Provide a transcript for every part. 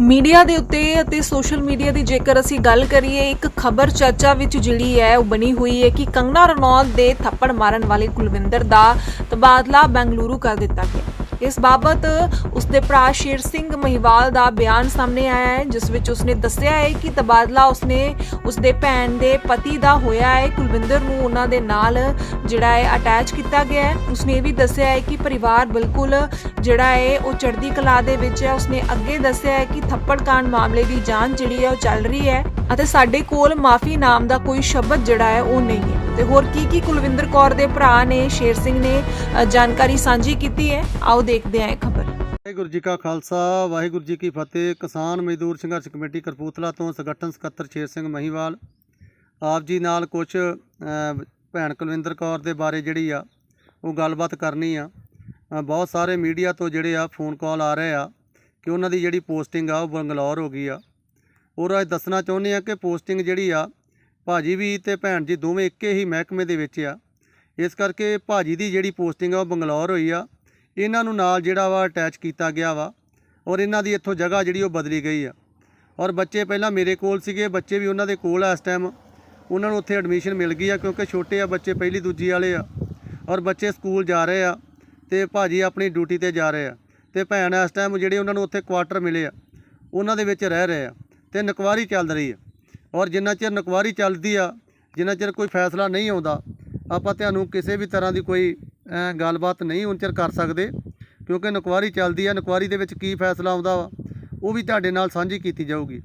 Media ਦੇ ਉੱਤੇ ਅਤੇ ਸੋਸ਼ਲ ਮੀਡੀਆ ਦੀ ਜੇਕਰ ਅਸੀਂ ਗੱਲ ਕਰੀਏ, ਇੱਕ ਖਬਰ ਚਰਚਾ ਵਿੱਚ ਜਿਹੜੀ ਹੈ, ਉਹ ਬਣੀ ਹੋਈ ਹੈ ਕਿ ਕੰਗਨਾ ਰਣੌਤ ਦੇ ਥੱਪੜ ਮਾਰਨ ਵਾਲੇ ਕੁਲਵਿੰਦਰ ਦਾ ਤਬਾਦਲਾ ਬੈਂਗਲੁਰੂ ਕਰ ਦਿੱਤਾ ਗਿਆ। ਇਸ ਬਾਬਤ ਉਸਦੇ ਭਰਾ ਸ਼ੇਰ ਸਿੰਘ ਮਹੀਵਾਲ ਦਾ ਬਿਆਨ ਸਾਹਮਣੇ ਆਇਆ ਹੈ, ਜਿਸ ਵਿੱਚ ਉਸਨੇ ਦੱਸਿਆ ਹੈ ਕਿ ਤਬਾਦਲਾ ਉਸਨੇ ਉਸਦੇ ਭੈਣ ਦੇ ਪਤੀ ਦਾ ਹੋਇਆ ਹੈ। ਕੁਲਵਿੰਦਰ ਨੂੰ ਉਹਨਾਂ ਦੇ ਨਾਲ ਜਿਹੜਾ ਹੈ ਅਟੈਚ ਕੀਤਾ ਗਿਆ ਹੈ। ਉਸਨੇ ਇਹ ਵੀ ਦੱਸਿਆ ਹੈ ਕਿ ਪਰਿਵਾਰ ਬਿਲਕੁਲ ਜਿਹੜਾ ਹੈ ਉਹ ਚੜ੍ਹਦੀ ਕਲਾ ਦੇ ਵਿੱਚ ਹੈ। ਉਸਨੇ ਅੱਗੇ ਦੱਸਿਆ ਹੈ ਕਿ ਥੱਪੜ ਕਾਂਡ ਮਾਮਲੇ ਦੀ ਜਾਂਚ ਜਿਹੜੀ ਹੈ ਉਹ ਚੱਲ ਰਹੀ ਹੈ ਅਤੇ ਸਾਡੇ ਕੋਲ ਮਾਫੀ ਨਾਮ ਦਾ ਕੋਈ ਸ਼ਬਦ ਜਿਹੜਾ ਹੈ ਉਹ ਨਹੀਂ ਹੈ। ਤੇ ਹੋਰ ਕੀ ਕੀ ਕੁਲਵਿੰਦਰ ਕੌਰ ਦੇ ਭਰਾ ਨੇ, ਸ਼ੇਰ ਸਿੰਘ ਨੇ ਜਾਣਕਾਰੀ ਸਾਂਝੀ ਕੀਤੀ ਹੈ? ਆਓ ਦੇਖਦੇ ਹਾਂ ਖਬਰ। ਵਾਹਿਗੁਰੂ ਜੀ ਕਾ ਖਾਲਸਾ ਵਾਹਿਗੁਰੂ ਜੀ ਕੀ ਫਤਿਹ। ਕਿਸਾਨ ਮਜ਼ਦੂਰ ਸੰਘਰਸ਼ ਕਮੇਟੀ ਕਰਪੂਥਲਾ ਤੋਂ ਸੰਗਠਨ ਸਕੱਤਰ ਸ਼ੇਰ ਸਿੰਘ ਮਹੀਵਾਲ। ਆਪ ਜੀ ਨਾਲ ਕੁਝ ਭੈਣ ਕੁਲਵਿੰਦਰ ਕੌਰ ਦੇ ਬਾਰੇ ਜਿਹੜੀ ਆ ਉਹ ਗੱਲਬਾਤ ਕਰਨੀ ਆ। ਅ, ਬਹੁਤ ਸਾਰੇ ਮੀਡੀਆ ਤੋਂ ਜਿਹੜੇ ਆ ਫੋਨ ਕਾਲ ਆ ਰਹੇ ਆ ਕਿ ਉਹਨਾਂ ਦੀ ਜਿਹੜੀ ਪੋਸਟਿੰਗ ਆ ਉਹ ਬੰਗਲੌਰ ਹੋ ਗਈ ਆ। ਔਰ ਅੱਜ ਦੱਸਣਾ ਚਾਹੁੰਦੇ ਆ ਕਿ ਪੋਸਟਿੰਗ ਜਿਹੜੀ ਆ ਭਾਜੀ ਵੀ ਤੇ ਭੈਣ ਜੀ ਦੋਵੇਂ ਇੱਕੇ ਹੀ ਮਹਿਕਮੇ ਦੇ ਵਿੱਚ ਆ। ਇਸ ਕਰਕੇ ਭਾਜੀ ਦੀ ਜਿਹੜੀ ਪੋਸਟਿੰਗ ਆ ਉਹ ਬੰਗਲੌਰ ਹੋਈ ਆ। ਇਹਨਾਂ ਨੂੰ ਨਾਲ ਜਿਹੜਾ ਵਾ ਅਟੈਚ ਕੀਤਾ ਗਿਆ ਵਾ ਔਰ ਇਹਨਾਂ ਦੀ ਇੱਥੋਂ ਜਗ੍ਹਾ ਜਿਹੜੀ ਉਹ ਬਦਲੀ ਗਈ ਆ। ਔਰ ਬੱਚੇ ਪਹਿਲਾਂ ਮੇਰੇ ਕੋਲ ਸੀਗੇ, ਬੱਚੇ ਵੀ ਉਹਨਾਂ ਦੇ ਕੋਲ ਆ ਇਸ ਟਾਈਮ ਉਹਨਾਂ ਨੂੰ ਉੱਥੇ ਐਡਮਿਸ਼ਨ ਮਿਲ ਗਈ ਆ ਕਿਉਂਕਿ ਛੋਟੇ ਆ ਬੱਚੇ ਪਹਿਲੀ ਦੂਜੀ ਵਾਲੇ ਆ। ਔਰ ਬੱਚੇ ਸਕੂਲ ਜਾ ਰਹੇ ਆ ਤੇ ਭਾਜੀ ਆਪਣੀ ਡਿਊਟੀ ਤੇ ਜਾ ਰਹੇ ਆ। ਤੇ ਭੈਣ ਇਸ ਟਾਈਮ ਜਿਹੜੇ ਉਹਨਾਂ ਨੂੰ ਉੱਥੇ ਕੁਆਟਰ ਮਿਲੇ ਆ, ਉਹਨਾਂ ਦੇ ਵਿੱਚ ਰਹਿ ਰਹੇ ਆ ਤੇ ਨਕਵਾਰੀ ਚੱਲ ਰਹੀ ਆ। ਔਰ ਜਿੰਨਾ ਚਿਰ ਨਕਵਾਰੀ ਚੱਲਦੀ ਆ, ਜਿੰਨਾ ਚਿਰ ਕੋਈ ਫੈਸਲਾ ਨਹੀਂ ਆਉਂਦਾ, ਆਪਾਂ ਤੁਹਾਨੂੰ ਕਿਸੇ ਵੀ ਤਰ੍ਹਾਂ ਦੀ ਕੋਈ ਗੱਲਬਾਤ ਨਹੀਂ ਉਨਚਰ ਕਰ ਸਕਦੇ, ਕਿਉਂਕਿ ਨਕਵਾਰੀ ਚੱਲਦੀ ਆ, ਨਕਵਾਰੀ ਦੇ ਵਿੱਚ ਕੀ ਫੈਸਲਾ ਆਉਂਦਾ ਵਾ, ਉਹ ਵੀ ਤੁਹਾਡੇ ਨਾਲ ਸਾਂਝੀ ਕੀਤੀ ਜਾਊਗੀ।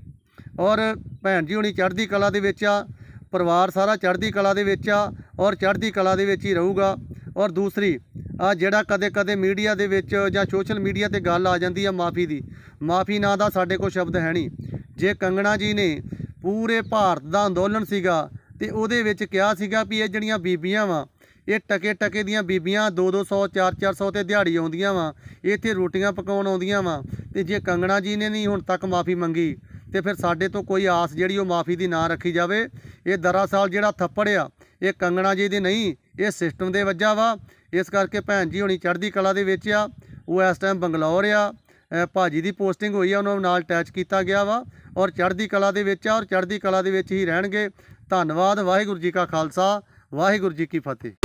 ਔਰ ਭੈਣ ਜੀ ਹੁਣੀ ਚੜ੍ਹਦੀ ਕਲਾ ਦੇ ਵਿੱਚ ਆ, ਪਰਿਵਾਰ ਸਾਰਾ ਚੜ੍ਹਦੀ ਕਲਾ ਦੇ ਵਿੱਚ ਆ, ਔਰ ਚੜ੍ਹਦੀ ਕਲਾ ਦੇ ਵਿੱਚ ਹੀ ਰਹੂਗਾ। ਔਰ ਦੂਸਰੀ, ਆ ਜਿਹੜਾ ਕਦੇ ਕਦੇ ਮੀਡੀਆ ਦੇ ਵਿੱਚ ਜਾਂ ਸੋਸ਼ਲ ਮੀਡੀਆ ਤੇ ਗੱਲ ਆ ਜਾਂਦੀ ਆ ਮਾਫੀ ਦੀ, ਮਾਫੀ ਨਾਂ ਦਾ ਸਾਡੇ ਕੋਲ ਸ਼ਬਦ ਹੈ ਨਹੀਂ। ਜੇ ਕੰਗਣਾ ਜੀ ਨੇ ਪੂਰੇ ਭਾਰਤ ਦਾ ਅੰਦੋਲਨ ਸੀਗਾ, ਤੇ ਉਹਦੇ ਵਿੱਚ ਕਿਹਾ ਸੀਗਾ ਵੀ ਇਹ ਜਿਹੜੀਆਂ ਬੀਬੀਆਂ ਵਾ ਇਹ ਟਕੇ ਟਕੇ ਦੀਆਂ ਬੀਬੀਆਂ 2-200 4-400 ਤੇ ਦਿਹਾੜੀ ਆਉਂਦੀਆਂ ਵਾ। ਇੱਥੇ ਰੋਟੀਆਂ ਪਕਾਉਣ ਆਉਂਦੀਆਂ ਵਾ। ਤੇ ਜੇ ਕੰਗਣਾ ਜੀ ਨੇ ਨਹੀਂ ਹੁਣ ਤੱਕ ਮਾਫੀ ਮੰਗੀ ਤੇ ਫਿਰ ਸਾਡੇ ਤੋਂ ਕੋਈ ਆਸ ਜਿਹੜੀ ਉਹ ਮਾਫੀ ਦੀ ਨਾ ਰੱਖੀ ਜਾਵੇ। ਇਹ ਦਰਅਸਲ ਜਿਹੜਾ ਥੱਪੜ ਆ ਇਹ ਕੰਗਣਾ ਜੀ ਦੇ ਨਹੀਂ ਇਹ ਸਿਸਟਮ ਦੇ ਵੱਜਾ ਵਾ। ਇਸ ਕਰਕੇ ਭੈਣ ਜੀ ਹੁਣੀ ਚੜ੍ਹਦੀ ਕਲਾ ਦੇ ਵਿੱਚ ਆ। ਉਹ ਇਸ ਟਾਈਮ ਬੰਗਲੌਰ ਆ। ਅ, ਭਾਜੀ ਦੀ ਪੋਸਟਿੰਗ ਹੋਈ ਆ ਉਹਨਾਂ ਨੂੰ ਨਾਲ ਅਟੈਚ ਕੀਤਾ ਗਿਆ ਵਾ। ਔਰ ਚੜ੍ਹਦੀ ਕਲਾ ਦੇ ਵਿੱਚ ਆ ਔਰ ਚੜ੍ਹਦੀ ਕਲਾ ਦੇ ਵਿੱਚ ਹੀ ਰਹਿਣਗੇ। ਧੰਨਵਾਦ ਵਾਹਿਗੁਰੂ ਜੀ ਕਾ ਖਾਲਸਾ ਵਾਹਿਗੁਰੂ ਜੀ ਕੀ ਫਤਿਹ।